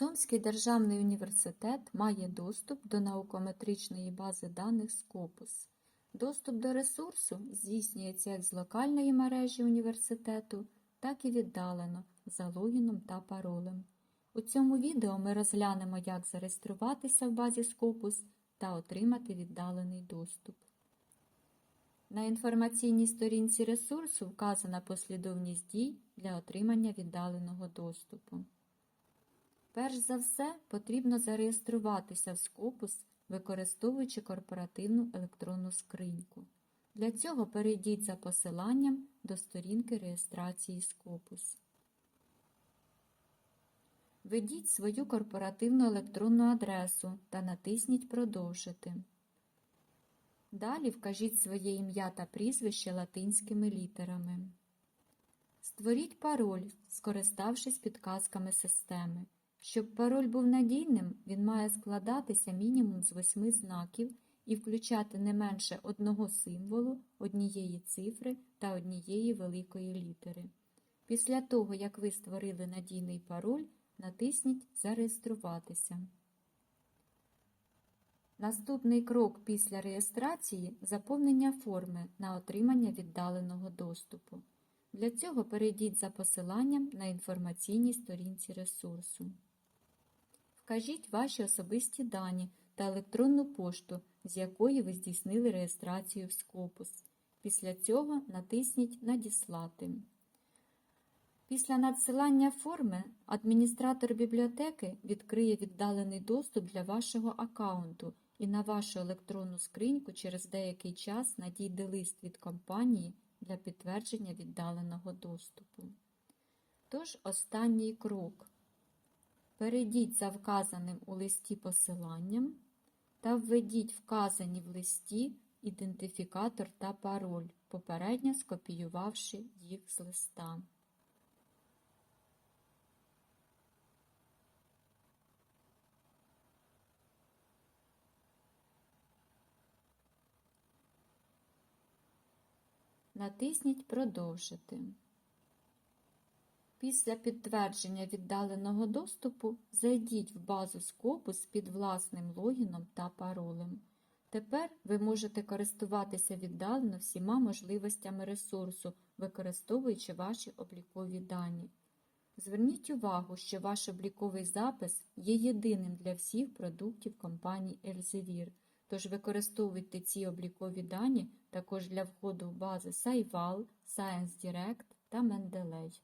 Сумський державний університет має доступ до наукометричної бази даних Scopus. Доступ до ресурсу здійснюється як з локальної мережі університету, так і віддалено за логіном та паролем. У цьому відео ми розглянемо, як зареєструватися в базі Scopus та отримати віддалений доступ. На інформаційній сторінці ресурсу вказана послідовність дій для отримання віддаленого доступу. Перш за все, потрібно зареєструватися в Scopus, використовуючи корпоративну електронну скриньку. Для цього перейдіть за посиланням до сторінки реєстрації Scopus. Введіть свою корпоративну електронну адресу та натисніть Продовжити. Далі вкажіть своє ім'я та прізвище латинськими літерами. Створіть пароль, скориставшись підказками системи. Щоб пароль був надійним, він має складатися мінімум з восьми знаків і включати не менше одного символу, однієї цифри та однієї великої літери. Після того, як ви створили надійний пароль, натисніть Зареєструватися. Наступний крок після реєстрації заповнення форми на отримання віддаленого доступу. Для цього перейдіть за посиланням на інформаційній сторінці ресурсу. Вкажіть ваші особисті дані та електронну пошту, з якої ви здійснили реєстрацію в Scopus. Після цього натисніть Надіслати. Після надсилання форми адміністратор бібліотеки відкриє віддалений доступ для вашого аккаунту і на вашу електронну скриньку через деякий час надійде лист від компанії для підтвердження віддаленого доступу. Тож останній крок. Перейдіть за вказаним у листі посиланням та введіть вказані в листі ідентифікатор та пароль, попередньо скопіювавши їх з листа. Натисніть Продовжити. Після підтвердження віддаленого доступу зайдіть в базу Scopus під власним логіном та паролем. Тепер ви можете користуватися віддалено всіма можливостями ресурсу, використовуючи ваші облікові дані. Зверніть увагу, що ваш обліковий запис є єдиним для всіх продуктів компанії Elsevier, тож використовуйте ці облікові дані також для входу в бази SciVal, ScienceDirect та Mendeley.